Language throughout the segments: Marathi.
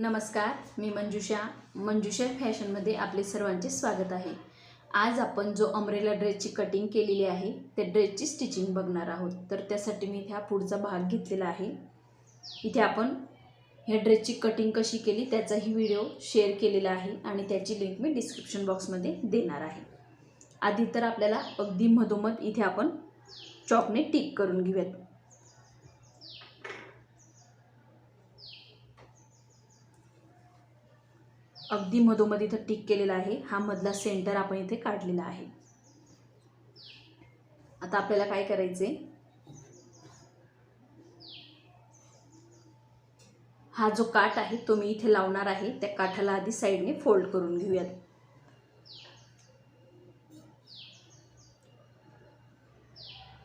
नमस्कार मी मंजुषा. मंजुषा फॅशनमध्ये आपले सर्वांचे स्वागत आहे. आज आपण जो अमरेला ड्रेसची कटिंग केलेली आहे त्या ड्रेसची स्टिचिंग बघणार आहोत. तर त्यासाठी मी ह्या पुढचा भाग घेतलेला आहे. इथे आपण ह्या ड्रेसची कटिंग कशी केली त्याचाही व्हिडिओ शेअर केलेला आहे आणि त्याची लिंक मी डिस्क्रिप्शन बॉक्समध्ये देणार आहे. आधी तर आपल्याला अगदी मधोमध इथे आपण चॉकने टिक करून घेऊयात. अगदी मधोमध इथं टिक केलेला आहे. हा मधला सेंटर आपण इथे काढलेला आहे. आता आपल्याला काय करायचे हा जो काठ आहे तो मी इथे लावणार आहे. त्या काठाला आधी साईडने फोल्ड करून घेऊयात.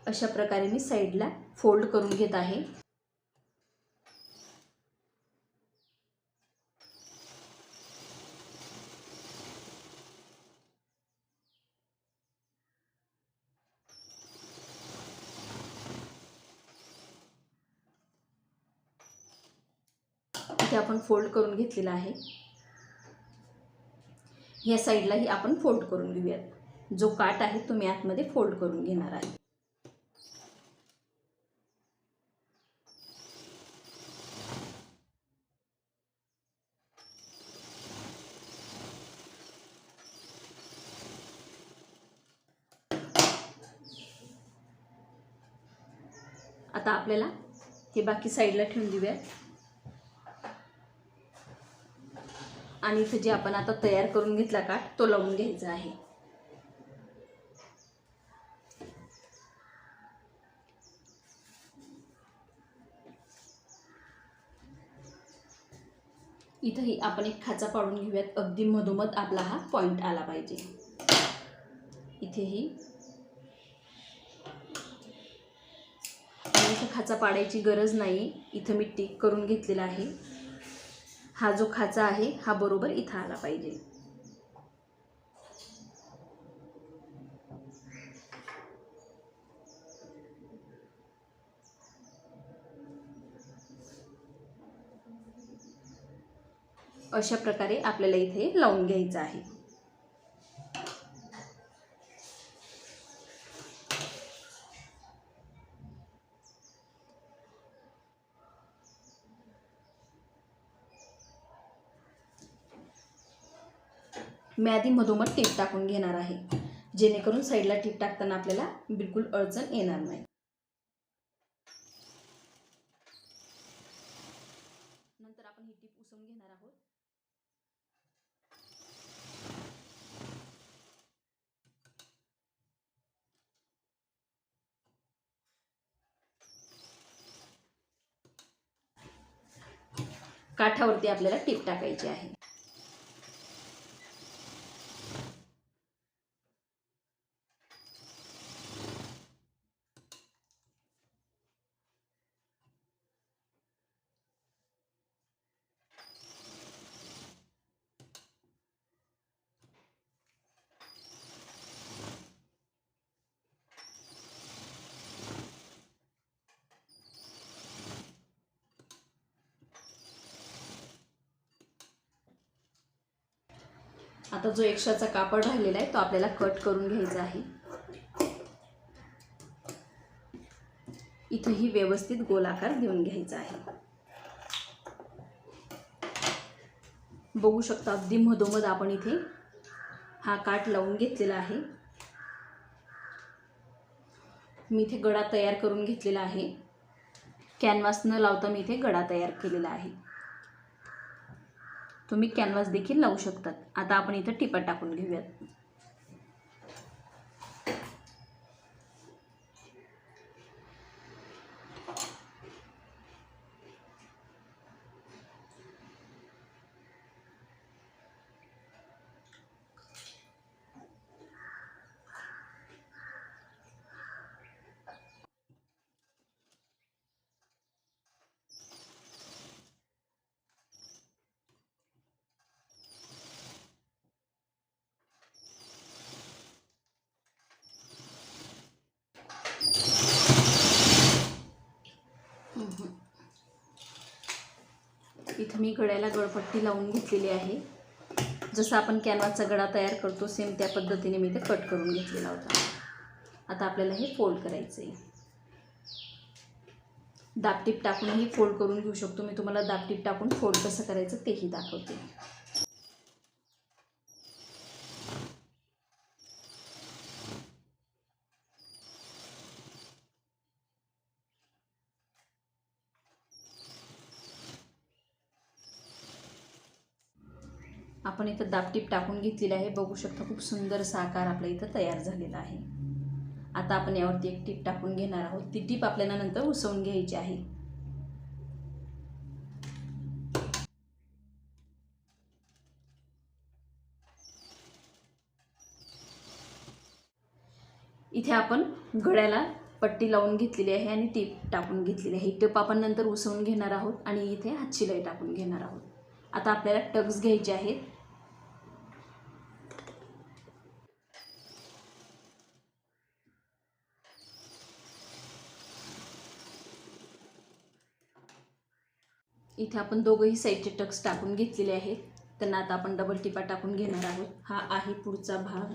अशा प्रकारे मी साईडला फोल्ड करून घेत आहे. इथे आपण फोल्ड करून घेतलेला आहे. या साईडलाही आपण फोल्ड करून घेऊयात. जो काट आहे तो मी आतमध्ये फोल्ड करून घेणार आहे. आता आपल्याला हे बाकी साईडला ठेवून देऊयात. आणि इथं जे आपण आता तयार करून घेतला काठ तो लावून घ्यायचा आहे. इथंही आपण एक खाचा पाडून घेऊयात. अगदी मधोमध आपला हा पॉईंट आला पाहिजे. इथेही. इथं खाचा पाडायची गरज नाही. इथं मी टिक करून घेतलेला आहे. हा जो खाचा आहे हा बरोबर इथं आला पाहिजे. अशा प्रकारे आपल्याला इथे लावून घ्यायचं आहे. मी आधी मधोमध टीप टाकून घेणार आहे. जेणेकरून साईडला टीप टाकताना आपल्याला बिलकुल अडचण येणार नाही. नंतर आपण ही टीप उसवून घेणार आहोत. काठावरती आपल्याला टीप टाकायची आहे. आता जो एक्स्ट्राचा कापड राहिलेला आहे तो आपल्याला कट करून घ्यायचा आहे. इथंही व्यवस्थित गोलाकार देऊन घ्यायचा आहे. बघू शकता अगदी मधोमध आपण इथे हा काठ लावून घेतलेला आहे. मी इथे गडा तयार करून घेतलेला आहे. कॅनव्हास न लावता मी इथे गडा तयार केलेला आहे. तुम्ही कॅनव्हास देखील लावू शकतात. आता आपण इथं टिपा टाकून घेऊयात. इथं मी गळ्याला गळपट्टी लावून घेतलेली आहे. जसं आपण कॅनवासचा गळा तयार करतो सेम त्या पद्धतीने मी ते कट करून घेतलेला होता. आता आपल्याला हे फोल्ड करायचं आहे दापटीप टाकूनही फोल्ड करून घेऊ शकतो. मी तुम्हाला दापटीप टाकून फोल्ड कसं करायचं तेही दाखवते. आपण इथं दापटीप टाकून घेतलेली आहे. बघू शकता खूप सुंदर असा आकार आपल्या इथं तयार झालेला आहे. आता आपण यावरती एक टीप टाकून घेणार आहोत. ती टीप आपल्याला नंतर उसवून घ्यायची आहे. इथे आपण गळ्याला पट्टी लावून घेतलेली आहे आणि टीप टाकून घेतलेली आहे. ही टीप आपण नंतर उसवून घेणार आहोत आणि इथे हातशिलाई टाकून घेणार आहोत. आता आपल्याला टक्स घ्यायचे आहेत. इथे आपण दोघंही साईडचे टक्स टाकून घेतलेले आहेत. त्यांना आता आपण डबल टिपा टाकून घेणार आहोत. हा आहे पुढचा भाग.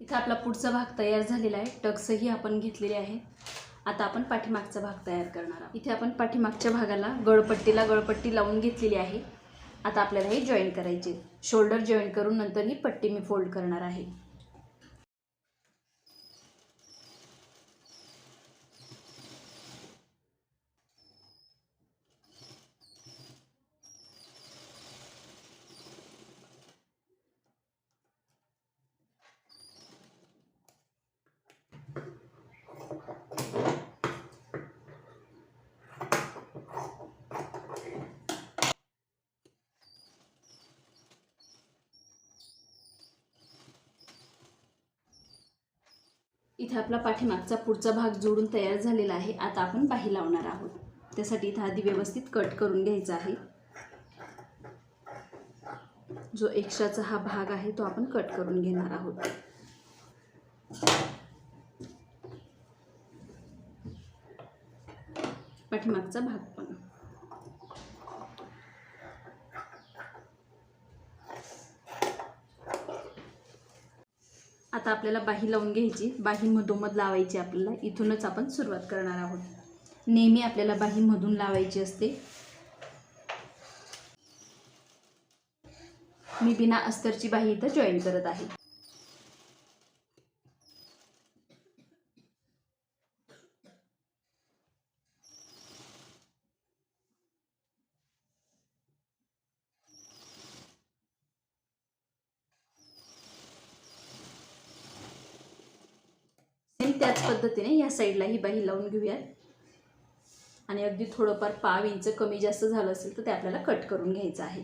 इथे आपला पुढचा भाग तयार झालेला आहे. टक्सही आपण घेतलेले आहेत. आता आपण पाठीमागचा भाग तयार करणार आहोत. इथे आपण पाठीमागच्या भागाला गळपट्टीला गळपट्टी लावून घेतलेली आहे. आता आपल्याला हे जॉईन करायचे शोल्डर जॉईन करून नंतर ही पट्टी मी फोल्ड करणार आहे. इथे आपला पाठीमागचा पुढचा भाग जोडून तयार झालेला आहे. आता आपण बाही लावणार आहोत. त्यासाठी इथं आधी व्यवस्थित कट करून घ्यायचा आहे. जो एक्स्ट्राचा हा भाग आहे तो आपण कट करून घेणार आहोत. पाठीमागचा भाग पण. आता आपल्याला बाही लावून घ्यायची. बाही मधोमध लावायची आपल्याला. इथूनच आपण सुरुवात करणार आहोत. नेहमी आपल्याला बाही मधून लावायची असते. मी बिना अस्तरची बाही इथं जॉईन करत आहे. त्याच पद्धतीने या साईडला ही बाही लावून घेऊयात. आणि अगदी थोडंफार पाव इंच कमी जास्त झालं असेल तर ते आपल्याला कट करून घ्यायचं आहे.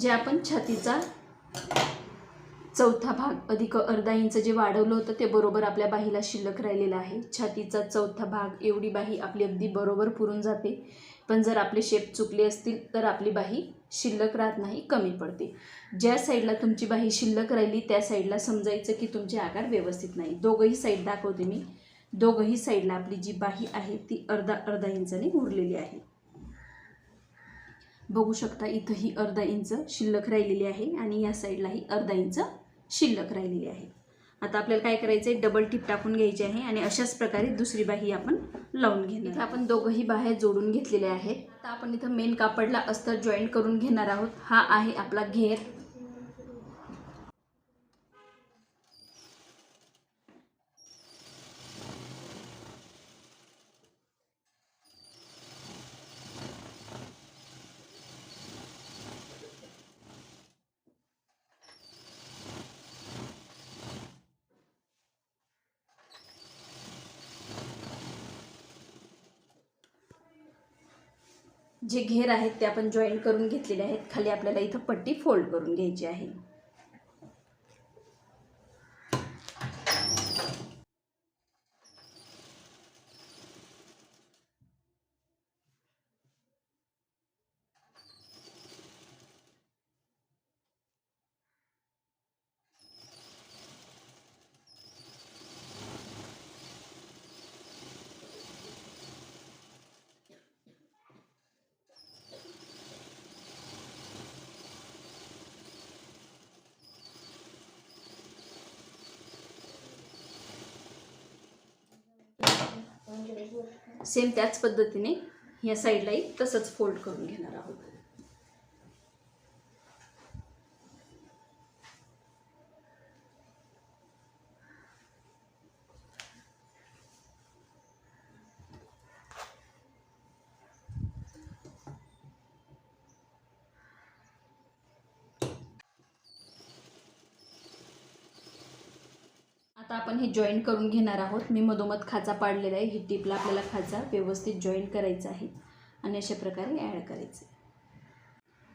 जे आपण छातीचा चौथा भाग अधिक अर्धा इंच जे वाढवलं होतं ते बरोबर आपल्या बाहीला शिल्लक राहिलेलं आहे. छातीचा चौथा भाग एवढी बाही आपली अगदी बरोबर पुरून जाते. पण जर आपले शेप चुकले असतील तर आपली बाही शिल्लक राहत नाही कमी पडते. ज्या साईडला तुमची बाही शिल्लक राहिली त्या साईडला समजायचं की तुमचे आकार व्यवस्थित नाही. दोघंही साईड दाखवते मी. दोघंही साईडला आपली जी बाही आहे ती अर्धा अर्धा इंचाने उरलेली आहे. बघू शकता इथंही अर्धा इंच शिल्लक राहिलेली आहे आणि या साईडलाही अर्धा इंच शिल्लक राहिलेली आहे. आता आपल्याला काय करायचं आहे डबल टिप टाकून घ्यायची आहे आणि अशाच प्रकारे दुसरी बाही आपण लावून घेणार इथं आपण दोघंही बाह्या जोडून घेतलेल्या आहेत. आता आपण इथं मेन कापडला अस्तर जॉईंट करून घेणार आहोत. हा आहे आपला घेर. जे घेर आहेत ते आपण जॉईन करून घेतलेले आहेत. खाली आपल्याला इथं पट्टी फोल्ड करून घ्यायची आहे. सेम त्याच पद्धतीने ह्या साईडलाही तसंच फोल्ड करून घेणार आहोत आता आपण हे जॉईन करून घेणार आहोत. मी मधोमध खाचा पाडलेला आहे. ही टिपला आपल्याला खाचा व्यवस्थित जॉईन करायचा आहे. आणि अशा प्रकारे ॲड करायचं.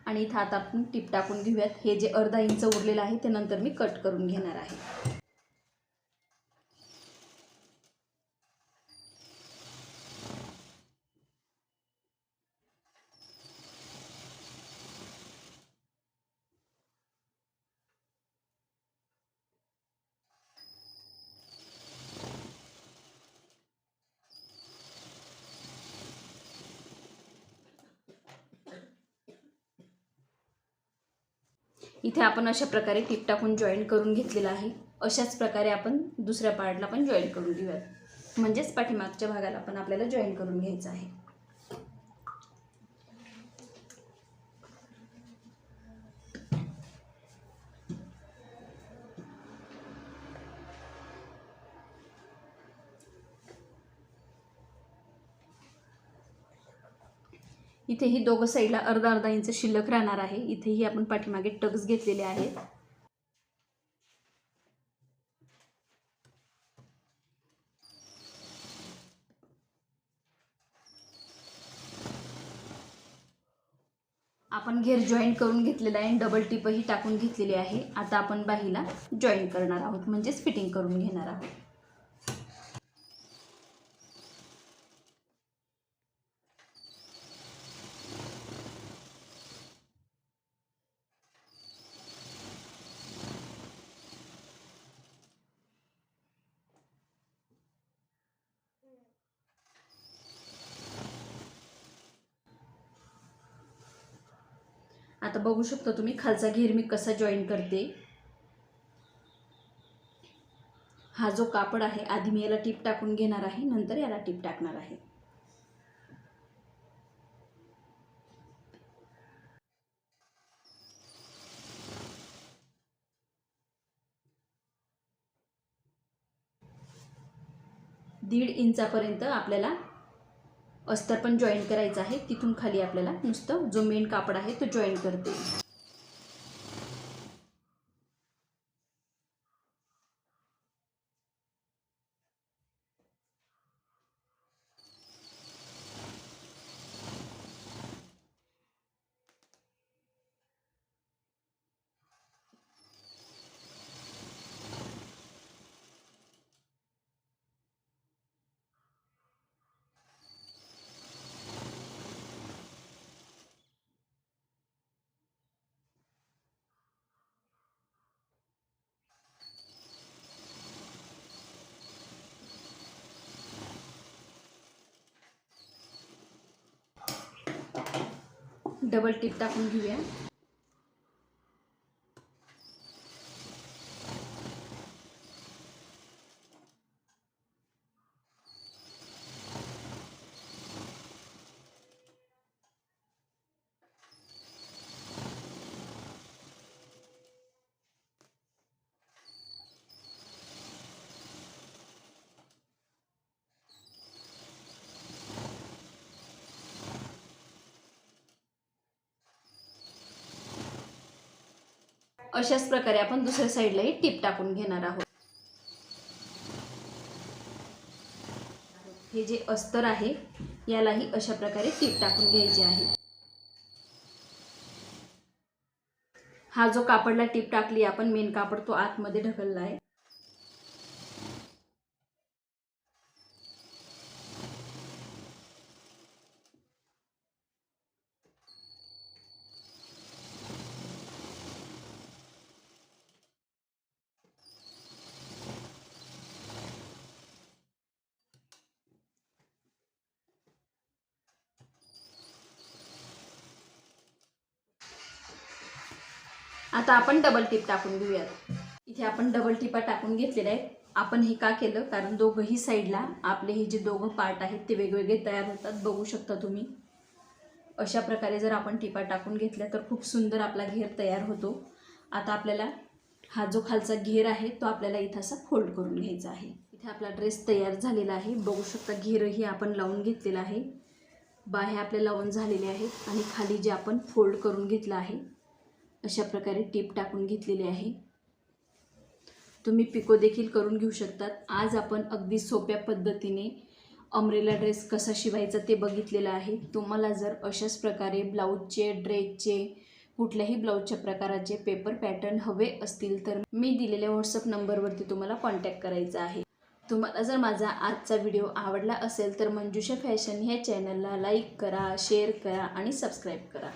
आणि इथं आता आपण टिप टाकून घेऊयात. हे जे अर्धा इंच उरलेलं आहे ते नंतर मी कट करून घेणार आहे. इथे आपण अशा प्रकारे टिप टाकून जॉईन करून घेतलेलं आहे. अशाच प्रकारे आपण दुसऱ्या पार्टला पण जॉईन करून घेऊयात. म्हणजेच पाठीमागच्या भागाला पण आपल्याला जॉईन करून घ्यायचं आहे. इथेही दोघं साईडला अर्धा अर्धा इंच शिल्लक राहणार आहे. इथेही आपण पाठीमागे टक्स घेतलेले आहेत. आपण घेर जॉईन करून घेतलेला आहे. डबल टिपही टाकून घेतलेली आहे. आता आपण बाहीला जॉईन करणार आहोत. म्हणजेच फिटिंग करून घेणार आहोत. आता बघू शकता तुम्ही खालचा घेर मी कसा जॉईन करते. हा जो कापड आहे आधी मी याला टीप टाकून घेणार आहे नंतर याला टीप टाकणार आहे. दीड इंचापर्यंत आपल्याला अस्तर पण जॉईन करायचं आहे. तिथून खाली आपल्याला नुसतं जो मेन कापड आहे तो जॉईन करते. डबल टिप टाकून घेऊया. अशाच प्रकारे आपण दुसऱ्या साईडलाही टीप टाकून घेणार आहोत. हे जे अस्तर आहे यालाही अशा प्रकारे टीप टाकून घ्यायची आहे. हा जो कापडला टीप टाकली आपण मेन कापड तो आतमध्ये ढकलला आहे. आता आपण डबल टीप टाकून घेऊयात. इथे आपण डबल टिपा टाकून घेतलेल्या आहेत. आपण हे का केलं? कारण दोघंही साईडला आपले हे जे दोघं पार्ट आहेत ते वेगवेगळे तयार होतात. बघू शकता तुम्ही. अशा प्रकारे जर आपण टिपा टाकून घेतल्या तर खूप सुंदर आपला घेर तयार होतो. आता आपल्याला हा जो खालचा घेर आहे तो आपल्याला इथं असा फोल्ड करून घ्यायचा आहे. इथे आपला ड्रेस तयार झालेला आहे. बघू शकता घेरही आपण लावून घेतलेला आहे. बाह्या आपल्या लावून झालेले आहेत आणि खाली जे आपण फोल्ड करून घेतलं आहे अशा प्रकारे टीप टाकून घेतलेली आहे. तुम्ही पिको देखील करून घेऊ शकतात. आज आपण अगदी सोप्या पद्धतीने अमरेला ड्रेस कसा शिवायचा ते बघितलेलं आहे. तुम्हाला जर अशाच प्रकारे ब्लाऊजचे ड्रेसचे कुठल्याही ब्लाऊजच्या प्रकाराचे पेपर पॅटर्न हवे असतील तर मी दिलेल्या व्हॉट्सअप नंबरवरती तुम्हाला कॉन्टॅक्ट करायचा आहे. तुम्हाला जर माझा आजचा व्हिडिओ आवडला असेल तर मंजुषा फॅशन ह्या चॅनलला लाईक करा शेअर करा आणि सबस्क्राईब करा.